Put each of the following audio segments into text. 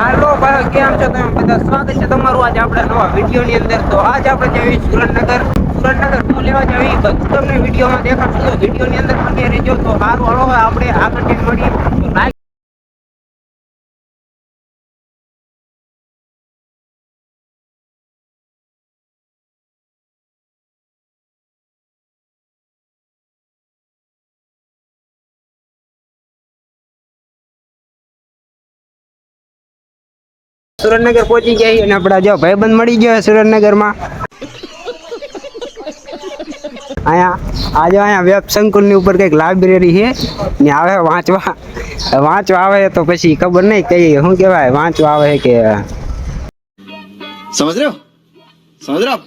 હાલો ભાઈ, કેમ છો તમે બધા? સ્વાગત છે તમારું આજે આપણે નવા વીડિયો ની અંદર. તો આજ આપણે જઈએ સુરેન્દ્રનગર સુરેન્દ્રનગર શું લેવા જઈએ બધું તમને વિડીયોમાં દેખાડશું. તો વીડિયો ની અંદર તમે રહેજો. તો સારું હવે આપણે આગળ મળીએ સુરેન્દ્રનગર પહોંચી ગયા અને આપણા જો ભાઈબંધ મળી ગયો સુરેન્દ્રનગરમાં. અહીંયા આજે અહીંયા વેબ સંકુલની ઉપર કંઈક લાઇબ્રેરી છે. ને આવે વાંચવા વાંચવા આવે તો પછી ખબર નહીં કઈ શું કહેવાય વાંચવા આવે કે સમજ રહ્યો? સમજ રહ્યો?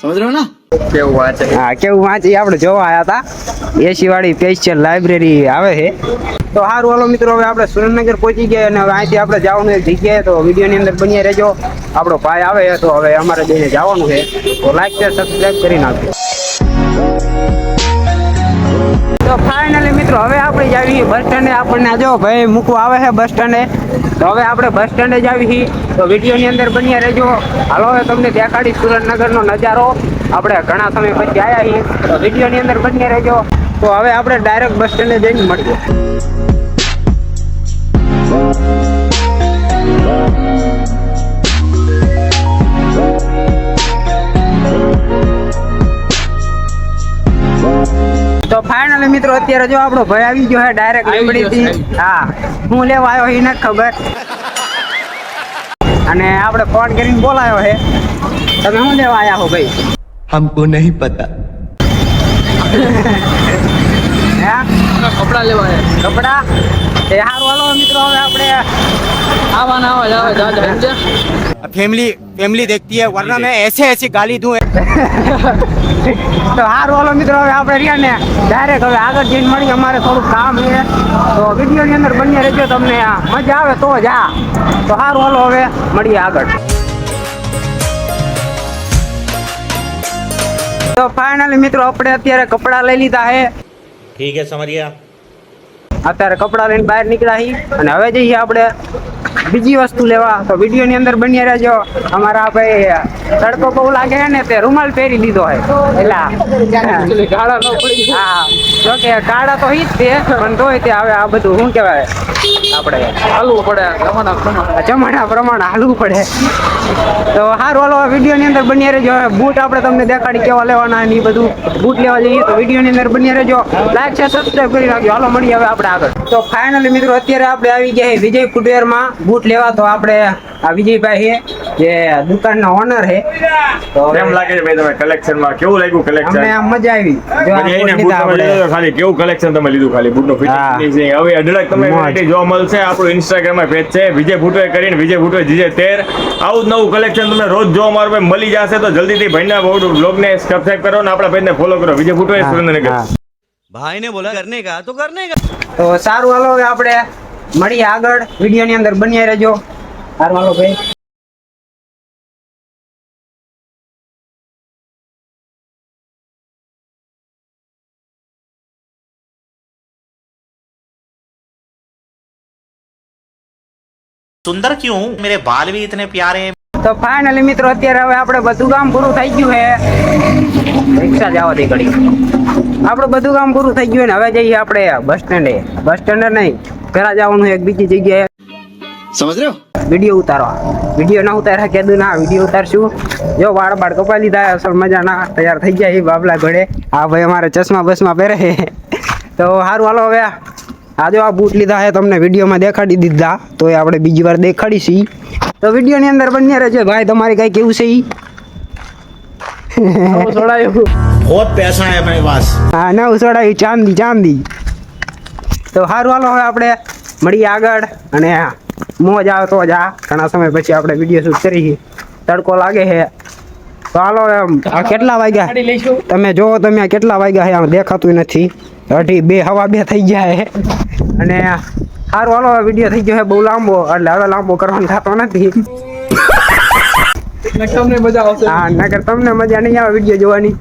સમજ રહ્યો ના? કેવું વાંચે? હા કેવું વાંચે આપણે જોવા આવ્યા હતા. એસી વાળી પેસ્ચર લાઇબ્રેરી આવે છે. તો સારું હાલો મિત્રો, હવે આપણે સુરેન્દ્રનગર પહોંચી ગયા અને હવે અહીંથી આપણે જવાનું એક જગ્યાએ. તો વિડીયોની અંદર બની રહેજો. આપણો ભાઈ આવે તો હવે અમારે જઈને જવાનું છે. તો લાઈક શેર સબસ્ક્રાઈબ કરી નાખજો. તો ફાઇનલી મિત્રો, હવે આપણે જ આવી બસ સ્ટેન્ડે આપણને જો ભાઈ મૂકવા આવે છે બસ સ્ટેન્ડે તો હવે આપણે બસ સ્ટેન્ડે જ આવી. તો વિડીયોની અંદર બન્યા રહેજો. હાલો, હવે તમને દેખાડી સુરેન્દ્રનગરનો નજારો. આપણે ઘણા સમય પછી આવ્યા છીએ. તો વિડીયોની અંદર બન્યા રહેજો. તો હવે આપણે ડાયરેક્ટ બસ સ્ટેન્ડે જઈને મળીએ. તો ફાઇનલી મિત્રો અત્યારે જો આપણો ભાઈ આવી ગયો ડાયરેક્ટ લીમડી થી હા. હું લેવા આવ્યો એ ખબર. અને આપણે ફોન કરીને બોલાયો હે. તમે શું લેવા આવ્યા હો ભાઈ? હમકો નહીં પતા કપડા લેવા કપડા? મિત્રો હવે આપણે આવા ના આવા જ આવે દાદા સમજે फैमिली फैमिली देखती है वरना मैं ऐसे ऐसे गाली दूं તો હારું હાલો મિત્રો હવે આપણે રહ્યા ને ડાયરેક્ટ હવે આગળ જઈને મળી અમારે થોડું કામ છે તો વિડીયોની અંદર બની રહેજો તમને આ મજા આવે તો જ આ તો હારું હાલો હવે મળીએ આગળ તો ફાઇનલી મિત્રો આપણે અત્યારે કપડાં લઈ લીધા છે ठीक है समझ गया અત્યારે કપડાં લઈને બહાર નીકળ્યા છીએ અને હવે જઈએ આપણે બીજી વસ્તુ લેવા. તો વિડીયોની અંદર બની રહેજો. અમારા ભાઈ તડકો બહુ લાગે છે ને તે રૂમાલ પહેરી લીધો છે. એટલે ગાળા ન પડી હા જો કે કાળા તો ઈ જ છે પણ તોય તે હવે આ બધું શું કહેવાય? આપણે હાલવું પડે જમાના પ્રમાણે. જમાના પ્રમાણે હાલવું પડે. તો સારું હાલો વિડીયોની અંદર બની રહેજો. બૂટ આપણે તમને દેખાડી કેવા લેવાના ને એ બધું બૂટ લેવા જઈએ તો વિડીયોની અંદર બની રહેજો. લાઈક છે સબસ્ક્રાઈબ કરી રાખજો હાલો મળીએ હવે આપણે આગળ. તો ફાઇનલી મિત્રો અત્યારે આપણે આવી ગયા વિજય ફૂટવેરમાં બૂટ લેવા તો આપણે આ વિજયભાઈ છે જે દુકાનના ઓનર છે. તો એમ લાગે છે ભાઈ તમે કલેક્શનમાં કેવું લાગ્યું કલેક્શન અમને આમ મજા આવી. જો એને બૂટ ખાલી કેવું કલેક્શન તમે લીધું ખાલી? બૂટનો ફિટિંગ છે. હવે અઢળક તમે વેરાયટી જોવા મળશે. આપણું ઇન્સ્ટાગ્રામમાં પેજ છે. વિજય ભૂટોએ કરીને વિજય ભૂટોએ જીજે તેર. આવું જ નવું કલેક્શન તમને રોજ જોવા મારો ભાઈ મળી જશે તો જલ્દીથી ભાઈના બ્લોગને સબસ્ક્રાઇબ કરો ને આપણા પેજને ફોલો કરો. વિજય ભૂટોએ સુરેન્દ્રનગર. ભાઈને બોલા કરને કા? તો કરને કા? તો સારું હાલો હવે આપણે મળીએ આગળ વિડીયોની અંદર બન્યા રહેજો સારું હાલો ભાઈ सुंदर क्यों हूँ मेरे बाल भी इतने प्यारे हैं તો ફાઇનલી મિત્રો અત્યારે હવે આપણે બધું કામ પૂરું થઈ ગયું છે. રિક્ષા જવા દે ઘડી. આપણે બધું કામ પૂરું થઈ ગયું ને હવે જઈએ આપણે બસ સ્ટેન્ડે બસ સ્ટેન્ડ નહીં પેલા જવાનું એક બીજી જગ્યાએ. સમજ રહ્યો? વીડિયો ઉતારવા. વીડિયો ના ઉતાર્યા કેદું ના વીડિયો ઉતારશું. જો વાળ બાળ કપાઈ લીધા અસલ મજા ના તૈયાર થઈ જાય બાબલા ઘોડે આ ભાઈ અમારે ચશ્મા બસમાં પહેરે તો સારું હાલો હવે આ જો આ બૂટ લીધા છે તમને વિડીયોમાં દેખાડી દીધા તો એ આપણે બીજી વાર દેખાડીશી તો વિડીયોની અંદર બન્યા રહેજો ભાઈ તમારે કઈ કેવું છે ઈ છોડાયું बहुत पैसा है मेरे पास હા નવ સોડાવી ચાંદી ચાંદી તો સારું હાલો હવે આપણે મળીએ આગળ અને મોજ આવે તો જ આ ઘણા સમય પછી આપણે વિડીયો શૂટ કરી તડકો લાગે છે તો હાલો આ કેટલા વાગ્યા? તમે જોવો તમે કેટલા વાગ્યા છે આમ દેખાતું નથી. અઢી બે હવા બે થઈ ગયા છે અને સારું હાલો વીડિયો થઈ ગયો છે બહુ લાંબો. એટલે હવે લાંબો કરવાનો થતો નથી. તમને મજા આવશે. હા નગર તમને મજા નહીં આવે વીડિયો જોવાની.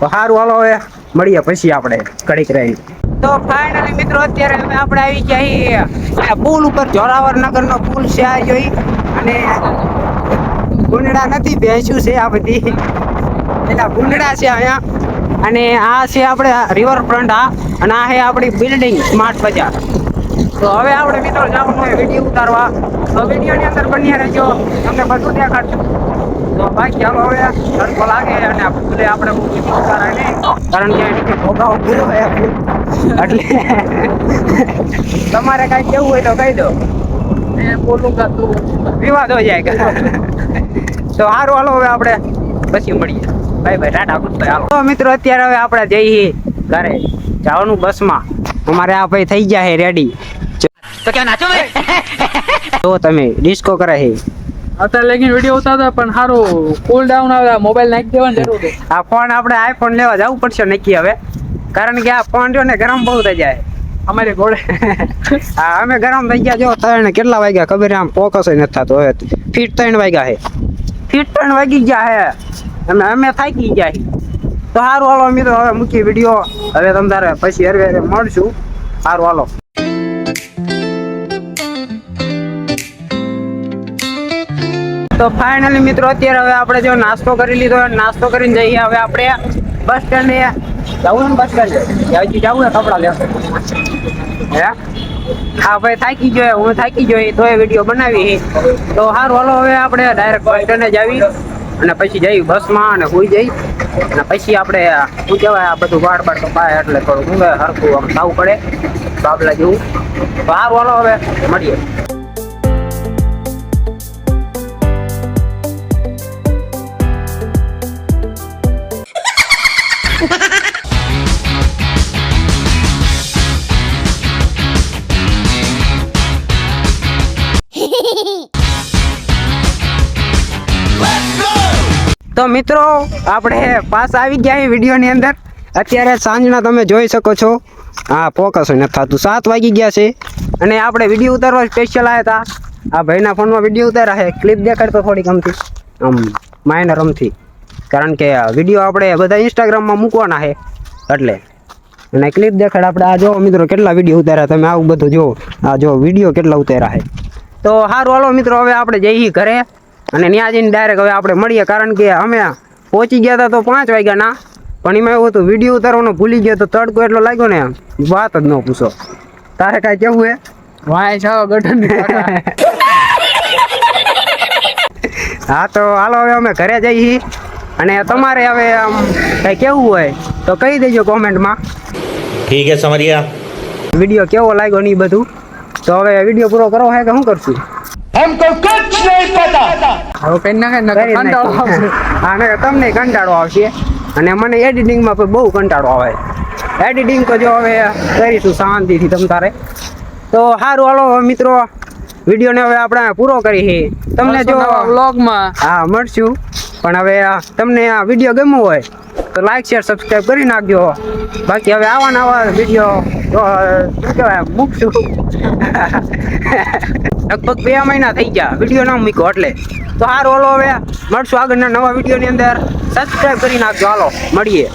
તો સારું હાલો હવે મળીએ પછી આપણે કડીક રહી તો ફાઇનલી મિત્રો અત્યારે અમે આપણે આવી ગયા પુલ ઉપર જોરાવર નગર નો પુલ છે આ જોઈ. અને ગુંડડા નથી ભેંસ્યું છે આ બધી. પેલા ગુંડડા છે અહીંયા. અને આ છે આપણે રિવર ફ્રન્ટ આ, અને આ છે આપણી બિલ્ડિંગ સ્માર્ટ બજાર. તો હવે આપણે મિત્રો જવાનું હોય વીડિયો ઉતારવા. તો વિડીયોની અંદર બન્યા રહેજો. તમને બધું દેખાડશું. તો ભાઈ, ચાલો હવે તડકો લાગે અને ભૂલે આપણે વીડિયો ઉતારાય નહીં. કારણ કે ભોગાવો પૂરો એટલે તમારે કાંઈ કેવું હોય તો કહી દો. मैं बोलूंगा तो વિવાદ હો જાય તો સારું હાલો હવે આપણે પછી મળીએ bye bye tata good bye હાલો તો મિત્રો અત્યારે હવે આપણે જઈએ ઘરે જવાનું બસમાં અમારે આ ભાઈ થઈ ગયા છે રેડી તો ક્યાં નાચો તો તમે ડિસ્કો કરે છે અત્યારે લગીને વિડીયો ઉતારતા પણ સારું કુલ ડાઉન આવે મોબાઈલ નાખી દેવાની જરૂર છે આ ફોન આપણે આઈફોન લેવા જવું પડશે નક્કી હવે કારણ કે આ ફોન રહ્યો ને ગરમ બહુ થઈ જાય અમારી ગોળે. અમે ગરમ થઈ ગયા. જો, ત્રણ કેટલા વાગ્યા? ખબર આમ ફોકસ નથી થતો. હવે ફીટ ત્રણ વાગ્યા હે ફીટ ત્રણ વાગી ગયા હે અને અમે થાકી ગયા તો સારું હાલો, મિત્રો, હવે મૂકી વીડિયો હવે તમ તારે પછી હરવે હરવે મળશું. સારું હાલો. તો ફાઇનલી મિત્રો, અત્યારે હવે આપણે જો નાસ્તો કરી લીધો. નાસ્તો કરીને જઈએ હવે આપણે બસ સ્ટેન્ડે. જવું ને બસ કરજે હજી જવું ને કપડાં હે? હા ભાઈ થાકી ગયો હું થાકી ગયો તો એ વીડિયો બનાવી તો સારું હાલો, હવે આપણે ડાયરેક્ટ બસ જ આવી. અને પછી જઈ બસમાં અને હોઈ જઈ અને પછી આપણે, શું કહેવાય, આ બધું વાડ બાડ કપાય એટલે થોડું હું હરખું આમ થવું પડે. બાબલા જેવું. તો સારું હાલો, હવે મળીએ. તો મિત્રો, આપણે પાસ આવી ગયા વિડીયોની અંદર. અત્યારે સાંજના તમે જોઈ શકો છો. હા ફોકસ નથી થતું. સાત વાગી ગયા છે. અને આપણે વીડિયો ઉતારવા સ્પેશિયલ આવ્યા હતા આ ભાઈના ફોનમાં વીડિયો ઉતાર્યા છે. ક્લિપ દેખાડતો થોડીક અમથી આમ માઇનર અમથી કારણ કે વીડિયો આપણે બધા ઇન્સ્ટાગ્રામમાં મૂકવાના છે. એટલે. અને ક્લિપ દેખાડ આપણે આ જો મિત્રો કેટલા વીડિયો ઉતાર્યા તમે આવું બધું જોવો આ જો વીડિયો કેટલા ઉતાર્યા છે. તો સારું હાલો મિત્રો, હવે આપણે જઈએ ઘરે. અને ત્યાં જઈને ડાયરેક્ટ હવે આપણે મળીએ. કારણ કે અમે પહોંચી ગયા હતા તો પાંચ વાગ્યાના પણ એમાં એવું હતું વીડિયો ઉતારવાનો ભૂલી ગયો તો તડકો એટલો લાગ્યો ને વાત જ ન પૂછો. તારે કાંઈ કેવું હે? વાય છો ગઢન હા તો હાલો હવે અમે ઘરે જઈએ. અને તમારે હવે આમ કંઈ કેવું હોય તો કહી દેજો કોમેન્ટમાં. ઠીક હે સમરિયા. વીડિયો કેવો લાગ્યો નહીં બધું? તો હવે વીડિયો પૂરો કરો હે કે શું કરશું? એમ કહું હવે કઈ નાખે ને કંટાળો આવશે. નાખીએ. તમને કંટાળો આવશે. અને મને એડિટિંગમાં પણ બહુ કંટાળો આવે. એડિટિંગ તો જો હવે કરીશું શાંતિથી તમ તારે. તો સારું હાલો હવે મિત્રો વિડીયોને હવે આપણે પૂરો કરી તમને જો વ્લોગમાં હા મળશું. પણ હવે આ તમને આ વીડિયો ગમ્યો હોય તો લાઈક શેર સબસ્ક્રાઈબ કરી નાખજો. બાકી હવે આવા નવા વીડિયો શું કહેવાય, મૂકશું. લગભગ બે મહિના થઈ ગયા વીડિયો ના મૂક્યો એટલે. તો હારો ઓલો હવે મળશું આગળના નવા વિડીયોની અંદર. સબસ્ક્રાઈબ કરી નાખજો. હાલો, મળીએ.